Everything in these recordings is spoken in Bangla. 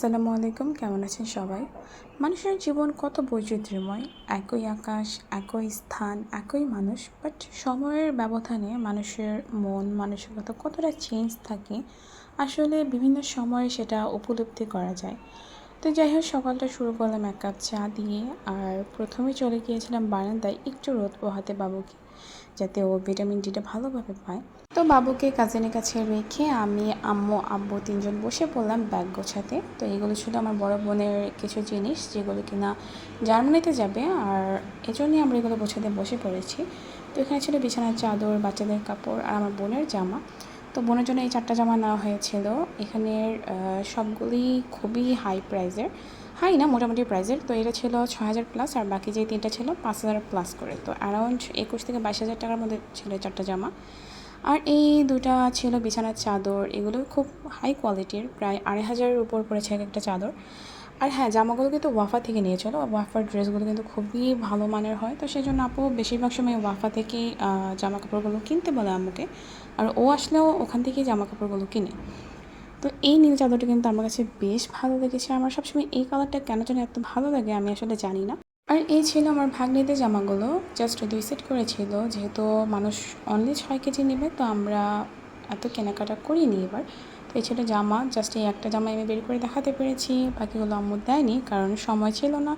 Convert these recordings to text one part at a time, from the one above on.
আসসালামু আলাইকুম, কেমন আছেন সবাই? মানুষের জীবন কত বৈচিত্র্যময়। একই আকাশ, একই স্থান, একই মানুষ বাট সময়ের ব্যবধানে মানুষের মন, মানসিকতা কতটা চেঞ্জ থাকে, আসলে বিভিন্ন সময়ে সেটা উপলব্ধি করা যায়। তো যাই হোক সকালটা শুরু করলাম এক কাপ চা দিয়ে, আর প্রথমে চলে গিয়েছিলাম বারান্দায় একটু রোদ পোহাতে বাবুকে, যাতে ও ভিটামিন ডিটা ভালোভাবে পায়। তো বাবুকে কাজিনের কাছে রেখে আমি আম্মু, আব্বু তিনজন বসে পড়লাম ব্যাগ গোছাতে। তো এগুলো ছিল আমার বড় বোনের কিছু জিনিস যেগুলো কিনা জার্মানিতে যাবে আর এজন্যই আমরা এগুলো গোছাতে বসে পড়েছি। তো এখানে ছিল বিছানার চাদর, বাচ্চাদের কাপড় আর আমার বোনের জামা। তো বোনের জন্য এই চারটা জামা নেওয়া হয়েছিল। এখানের সবগুলি খুবই হাই প্রাইজের হাই না, মোটামুটি প্রাইজের তো এটা ছিল ছ হাজার প্লাস আর বাকি যে তিনটা ছিল পাঁচ হাজার প্লাস করে। তো অ্যারাউন্ড একুশ থেকে বাইশ হাজার টাকার মধ্যে ছিল চারটা জামা। আর এই দুটা ছিল বিছানার চাদর, এগুলো খুব হাই কোয়ালিটির প্রায় আড়াই হাজারের উপর পড়েছে এক একটা চাদর। আর হ্যাঁ জামাগুলো কিন্তু ওয়াফা থেকে নিয়েছিল ওয়াফার ড্রেসগুলো কিন্তু খুবই ভালো মানের হয়। তো সেই জন্য আপু বেশিরভাগ সময় ওয়াফা থেকেই জামা কাপড়গুলো কিনতে বলে আম্মুকে, আর ও আসলেও ওখান থেকেই জামা কাপড়গুলো কিনে। তো এই নীল চাদরটা কিন্তু আমার কাছে বেশ ভালো লেগেছে। আমার সবসময় এই কালারটা কেন যেন এত ভালো লাগে আমি আসলে জানি না। আর এই ছিল আমার ভাগ্নেদের জামাগুলো। জাস্ট দুই সেট করেছিল। যেহেতু মানুষ অনলি ছয় কেজি নেবে, তো আমরা এত কেনাকাটা করিনি এবার। তো এই ছিল জামা। জাস্ট এই একটা জামা আমি বের করে দেখাতে পেরেছি। বাকিগুলো আম্মু দেয়নি, কারণ সময় ছিল না।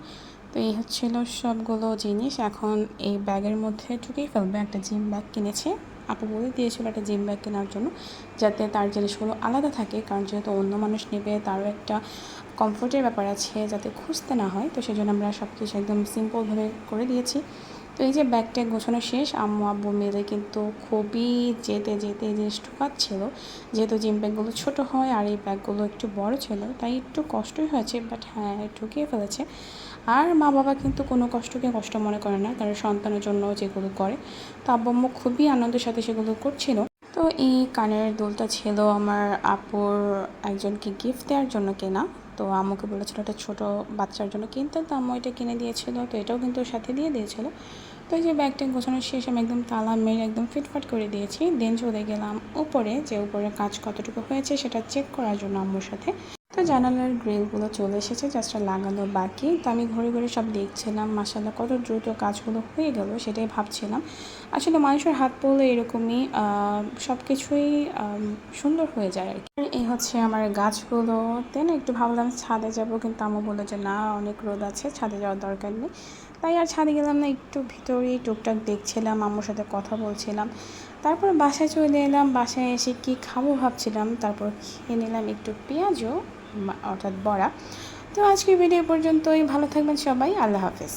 তো এই হচ্ছিল সবগুলো জিনিস। এখন এই ব্যাগের মধ্যে ঢুকিয়ে ফেলবে একটা জিম ব্যাগ কিনেছে। আপু বলে দিয়েছিল একটা জিম ব্যাগ কেনার জন্য, যাতে তার জিনিসগুলো আলাদা থাকে, কারণ যেহেতু অন্য মানুষ নেবে, তারও একটা কমফোর্টের ব্যাপার আছে যাতে খুঁজতে না হয়। তো সেই জন্য আমরা সব কিছু একদম সিম্পলভাবে করে দিয়েছি। তো এই যে ব্যাগটা গোছানো শেষ, আম্মু আব্বু মেয়েদের কিন্তু খুবই যেতে যেতে যে জিনিস ছিল যেহেতু জিম ব্যাগগুলো ছোট হয় আর এই ব্যাগগুলো একটু বড় ছিল, তাই একটু কষ্টই হয়েছে বাট হ্যাঁ ঠুকিয়ে ফেলেছে। আর মা বাবা কিন্তু কোনো কষ্টকে কষ্ট মনে করে না, তারা সন্তানের জন্য যেগুলো করে। তো আব্বু আম্মু খুবই আনন্দের সাথে সেগুলো করছিল। এই কানের দুলটা ছিল আমার আপুর একজনকে গিফট দেওয়ার জন্য কেনা। তো আম্মুকে বলেছিল একটা ছোটো বাচ্চার জন্য কিনতে, তো আম্মু এটা কিনে দিয়েছিল, তো এটাও কিন্তু সাথে দিয়ে দিয়েছিল। তো এই যে ব্যাগটা গোছানো শেষ, আমি একদম তালা মেরে একদম ফিটফাট করে দিয়েছি। দেন চলে গেলাম উপরে, যে উপরে কাজ কতটুকু হয়েছে সেটা চেক করার জন্য আম্মুর সাথে। তো জানালার গ্রিলগুলো চলে এসেছে জাস্ট লাগানো বাকি। তো আমি ঘুরে ঘুরে সব দেখছিলাম মাসাল্লাহ কত দ্রুত কাজগুলো হয়ে গেল সেটাই ভাবছিলাম। আসলে মানুষের হাত পড়লে এরকমই সব কিছুই সুন্দর হয়ে যায় আর কি। এই হচ্ছে আমার গাছগুলো। দেন একটু ভাবলাম ছাদে যাব, কিন্তু আমু বলে যে, না, অনেক রোদ আছে, ছাদে যাওয়ার দরকার নেই। তাই আর ছাদে গেলাম না, একটু ভিতরেই টুকটাক দেখছিলাম, আম্মুর সাথে কথা বলছিলাম। তারপর বাসায় চলে এলাম, বাসায় এসে কি খাব ভাবছিলাম, তারপর খেয়ে নিলাম একটু পেঁয়াজও অর্থাৎ বড়া। তো আজকের ভিডিও পর্যন্তই, ভালো থাকবেন সবাই, আল্লাহ হাফেজ।